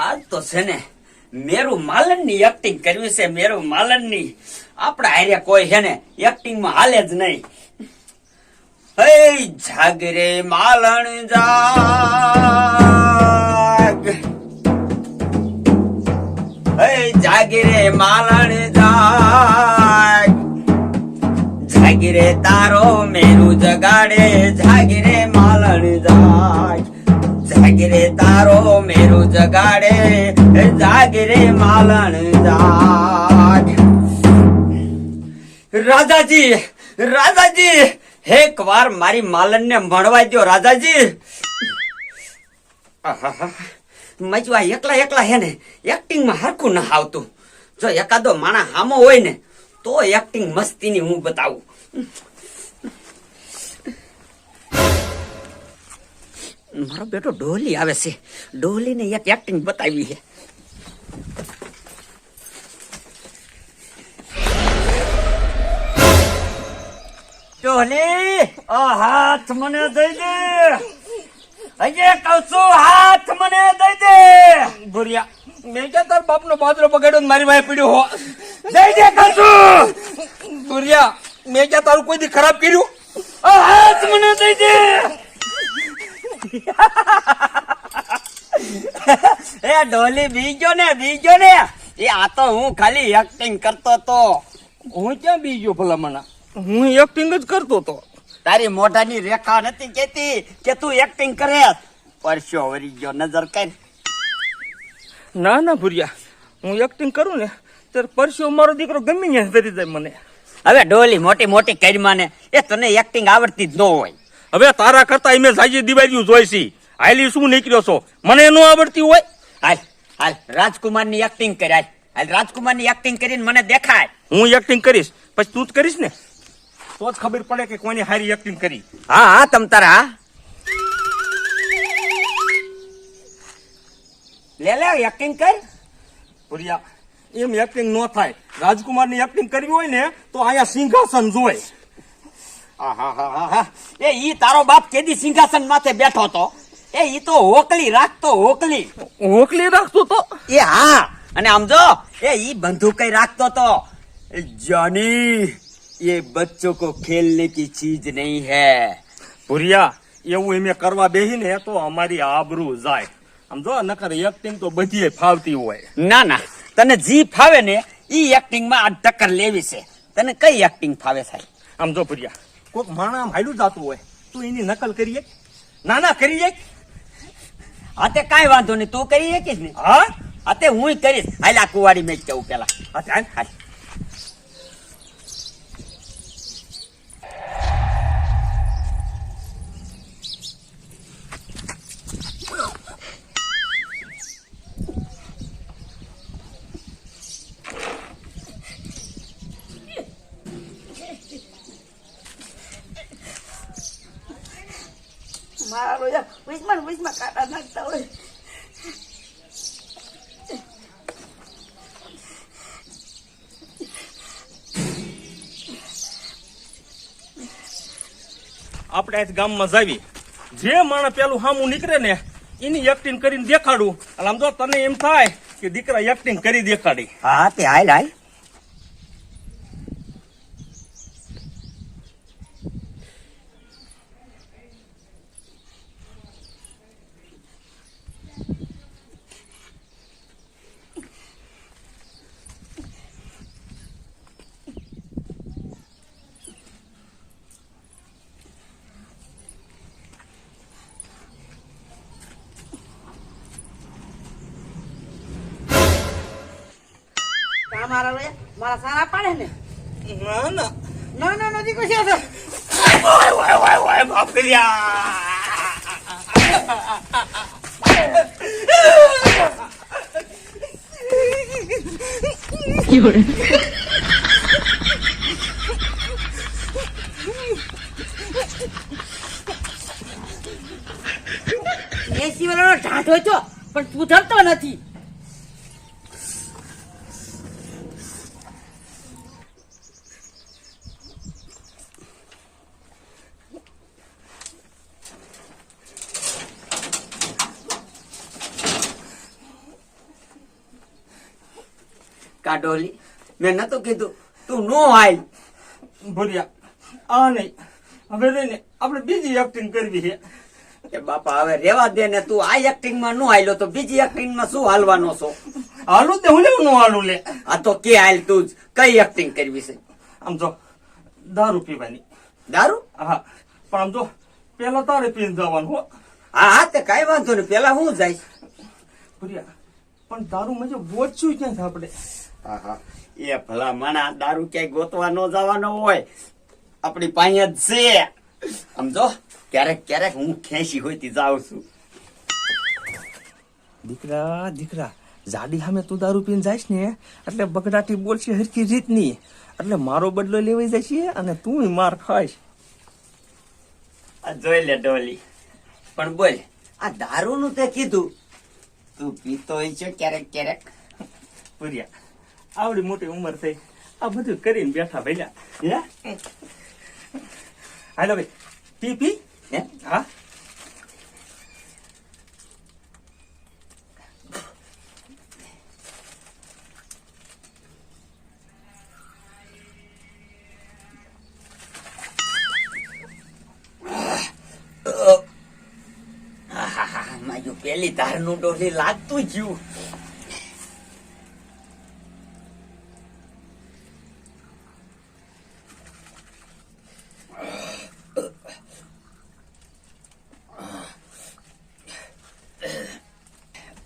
આજ તો છે ને મેરુ માલનની એક્ટિંગ કરવી છે, મેરુ માલનની આપણા હારે કોઈ છે ને એક્ટિંગમાં હાલે જ નહીં. જાગરે માલણ જાગ. જાગરે માલણ જાગ. જાગીરે તારો મેરુ જગાડે જાગીરે જગાડે જાગીરે માલણ જાગ. રાજાજી રાજાજી એક વાર મારી માલણ ને મળવા દો રાજાજી. મજવા એકલા એકલા હે ને એક્ટિંગમાં હરખું ના આવતું. જો એકાદો માણા હામો હોય ને, તો એક્ટિંગ મસ્તીની હું બતાવું. મારો બેટો ડોલી આવે છે. ડોલી ને એક એક્ટિંગ બતાવી છે. ડોલી આ હાથ મને દઈ દે. હજી કહું છું હાથ મને દઈ દે. ભૂરિયા મેં ક્યાં તાર બાપનો બાજરો બગાડ્યો મારી વાય પડ્યો હો? દઈ દે કહું છું. ભૂરિયા મેં ક્યાં તારું કોઈ દી ખરાબ કર્યું? આ હાથ મને દઈ દે. એ ડોલી બીજો ને બીજો ને. એ આ તો હું ખાલી એક્ટિંગ કરતો તો. હું ક્યાં બીજો ભલામણા હું એક્ટિંગ જ કરતો તો. તારી મોઢાની રેખા નથી કેતી કે તું એક્ટિંગ કરે. પરસ્યો વરી ગયો નજર કર. ના ના ભૂરિયા. હું એક્ટિંગ કરું ને ત્યારે પરસ્યો મારો દીકરો ગમે ત્યાં ધરી જાય મને. હવે ડોલી મોટી મોટી કરી માને એ તને એક્ટિંગ આવડતી જ ન હોય. હવે તારા કરતા મેં સાજી દિવાળીયું જોઈશી. હાલી શું નીકળ્યો છો? મને ન આવડતી હોય. હાલ હાલ રાજકુમારની એક્ટિંગ કરી હાલ. હાલ રાજકુમારની એક્ટિંગ કરીને મને દેખાય. હું એક્ટિંગ કરીશ. પછી તું જ કરીશ ને? તો જ ખબર પડે કે કોની હારી એક્ટિંગ કરી. હા હા તમ તારા લે લે એક્ટિંગ કર. પુરિયા એમ એક્ટિંગ ન થાય. રાજકુમારની એક્ટિંગ કરવી હોય ને તો અહીંયા સિંહાસન જોય. એ ઈ તારો બાપ કેદી સિંહાસન માથે બેઠો હતો. એ ઈ તો હોકલી રાખતો હોકલી હોકલી રાખતો તો? એ હા અને સમજો જો એ ઈ બંદૂકઈ રાખતો તો. જાની એ બચ્ચો કો ખેલને કી ચીજ નહીં હે. ભુરિયા એવું એમે કરવા બેહી ને તો અમારી આબરૂ જાય. સમજો જો નકર એક્ટિંગ તો બધીએ ફાવતી હોય. ના ના તને જી ફાવે ને ઈ એક્ટિંગમાં આ ટક્કર લેવી છે. તને કઈ એક્ટિંગ ફાવે સાહેબ? સમજો ભુરિયા કોક માણા હાલ્યું જાતું હોય તું એની નકલ કરીએ. ના ના કરીએ આતે કાંઈ વાંધો નહીં તું કરી શકીશ ને હા? તે હું કરીશ. હાલ આ કુવાડી મેચ કેવું પેલા હા ચાલ. હાલ. મારા રોજા વીજમાં ને કાંટા નાખતા હોય. આપણે આજ ગામમાં જાવી. જે માણસ પેલું હામું નીકળે ને એની એક્ટિંગ કરીને દેખાડું. એટલે આમ જો તને એમ થાય કે દીકરા એક્ટિંગ કરી દેખાડી. હા તે હાલ હાલ. મારા રોજા મારા સારા પાડે ને? ના ના. ના ના નથી કશી હશે ઓય ઓય ઓય એસી વાળાનો ઢાંઢો છો પણ સુધરતો નથી. કાઢોલી. મેં નતું કીધું તું નો હાલ. ભૂરિયા. આ નહીં. હવે રહીને આપણે બીજી એક્ટિંગ કરવી છે. એ બાપા હવે રેવા દે ને તું આ એક્ટિંગમાં નો હાલ્યો તો બીજી એક્ટિંગમાં શું હાલવાનો છો? હાલું તે હું લેવું નો હાલું લે. આ તો કે હાલ તું જ. કઈ એક્ટિંગ કરવી છે? આમ જો દારૂ પીવાની. દારૂ? હા. પણ આમ જો પેલા તારે પીને જવાનું હો. હા હા તે કઈ વાંધો નહીં. પેલા હું જાય ભૂરિયા. પણ દારૂ મજે વોચ્યું ક્યાં છે આપણે? એ ભલા માણા દારૂ ક્યાંય ગોતવા ન જવાનો હોય. આપણી પાસે જ છે. સમજો ક્યારેક ક્યારેક હું ખેંચી હોય તી જાઉં છું. દીકરા દીકરા જાડી સામે તું દારૂ પીને જાય ને એટલે બગડાટી બોલશે હરખી રીતની. એટલે મારો બદલો લેવાઈ જશે અને તું માર ખાઈશ. આ જોઈ લે ડોલી. પણ બોલ આ દારૂ નું તે કીધું. તું પીતો હોય છે ક્યારેક ક્યારેક. ભૂરિયા આવડી મોટી ઉંમર થઈ આ બધું કરીને બેઠા ભૈલા હે હાલો ભાઈ પી પી હે હા આહાહા, મારું પેલી ધારનું ડોલી લાગતું જ્યું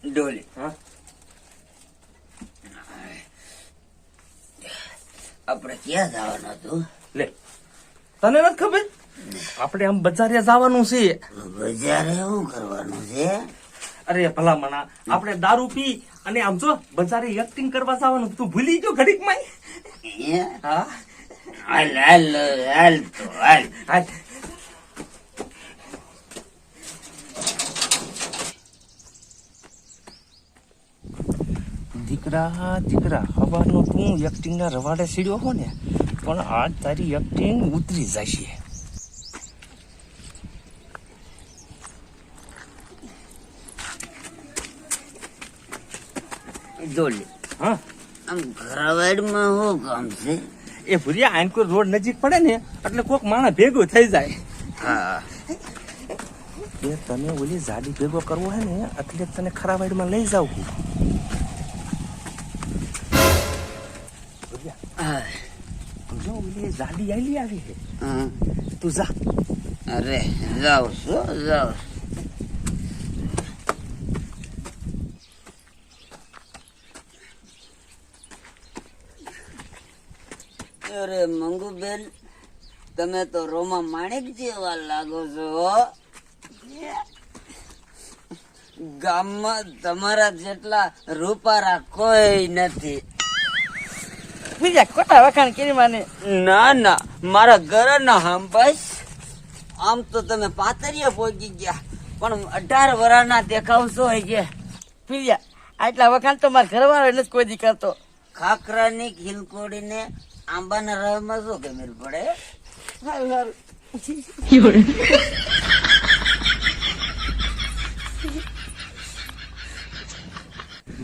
ડોલી હા આપણે ક્યાં જવાનું હતું લે તને નથી ખબર? આપણે આમ બજારે જવાનું છે. બજારે શું કરવાનું છે? અરે ભલા મના આપણે દારૂ પી અને આમ જો બજારે એક્ટિંગ કરવા જવાનું તું ભૂલી ગયો ઘડીકમાં હે? હા? હાલ હાલ હાલ તો હાલ. હાલ. દીકરા દીકરા હવાનો તું એક્ટિંગના રવાડે સીડ્યો હો ને પણ આજ તારી એક્ટિંગ ઉતરી જશે. હા? આમ ઘરવાડમાં શું કામ છે? એ ભૂરિયા આનકોર રોડ નજીક પડે ને એટલે કોક માણસ ભેગો થઈ જાય. હા. એ તને ઓલી જાડી ભેગો કરવો હે ને એટલે તને ખરા વાઈડમાં લઈ જાવ જાડી આલી આવી છે. તું જા. અરે જાઉં છું જાઉં અરે મંગુબેન તમે તો રોમા માણેક જેવા લાગો છો ગામમાં તમારા જેટલા રૂપારા કોઈ નથી. બીજા ખોટા વખાણ કરી માને. ના ના મારા ઘરના હમ બસ. આમ તો તમે પાતરિયા પહોંચી ગયા પણ અઢાર વર્ષના દેખાવશો હોય છે? પીરિયા આટલા વખાણ તો મારા ઘરવાળો જ કોઈ દી કરતો. ખાખરાની ખીલકોડીને આંબાના રવામાં શું કેમેર પડે? સારું સારું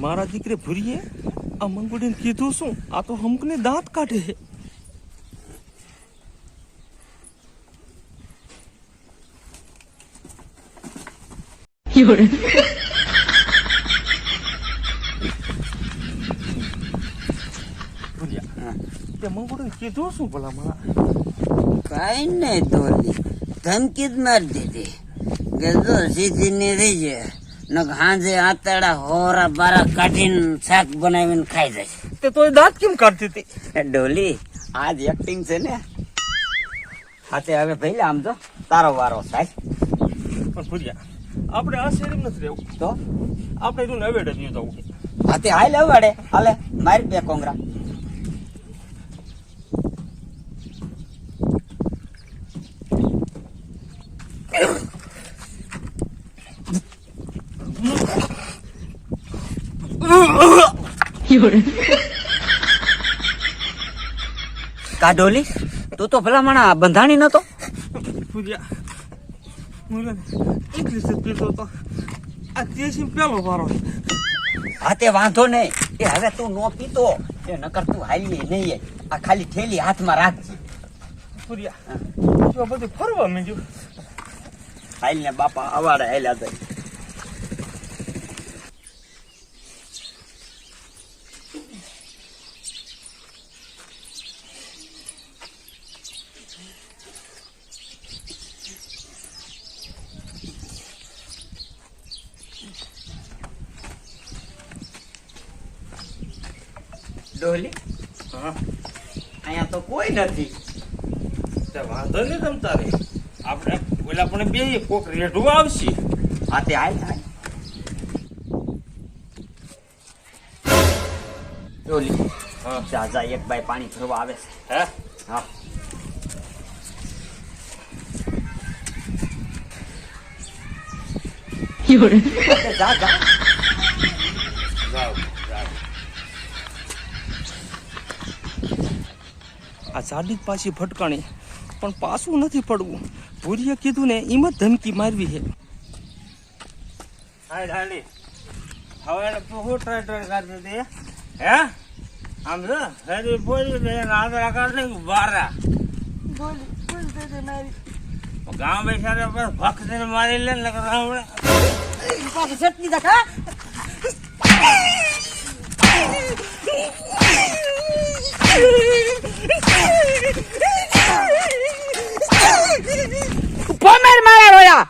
મારા દીકરે ભૂરીએ આ મંગુડીને કીધું શું? આ તો હમકને દાંત કાઢે મંગુડીને કીધું શું ભલા મારા કઈ નહીં તો ધમકી જ મારી દીધી. ગજો સીધી ની રહી જાય હાંજે આતડા હોરા બારા કાઢીને શાક બનાવીને ખાઈ જાય. તે તો દાંત કેમ કાઢતી હતી? ડોલી આજ એક્ટિંગ છે ને? હાથે હવે પહેલા આમ તો તારો વારો થાય. પણ ભૂરિયા આપણે આ શેરી નથી રહેવું. તો? આપણે તું નવેડે જ જવું. હાથે હાલ અવાડે. હાલે મારી બે કોંગરા. કા ડોલી તું તો ભલા માણા બંધાણી નતો. હા તે વાંધો નહીં. એ હવે તું નો પીતો. એ નકર તું હાલીએ નહીં આ ખાલી થેલી હાથમાં રાખજે. સૂર્યા જો બધું ફરવા જો હાલ ને બાપા અવાડે હાલ્યા જાય. ડોલી? હા. અહીંયા તો કોઈ નથી. વાંધો નહીં તમ તારે. આપણે ઓલા પણ બે કોક રેઢું આવશે. હા તે હાલ હાલ. ડોલી હા. જા જા એક બાય પાણી ભરવા આવે છે. હે? હા. જા જા. જાઓ. આ જાડી જ પાછી ભટકાણી પણ પાછું નથી પડવું ભૂરીએ કીધું ને એમ જ ધમકી મારવી છે હાય હાલી હવે તું ટ્રાય ટ્રાય કરતી હતી હે આમ જો હરી બોલી ને આધાર કાર્ડ નહીં બારા ગામ બેસાડે બસ ભક્ત મારી લે ને હમણાં પાછું ચટણી દેખા ભમેર મારા રોયા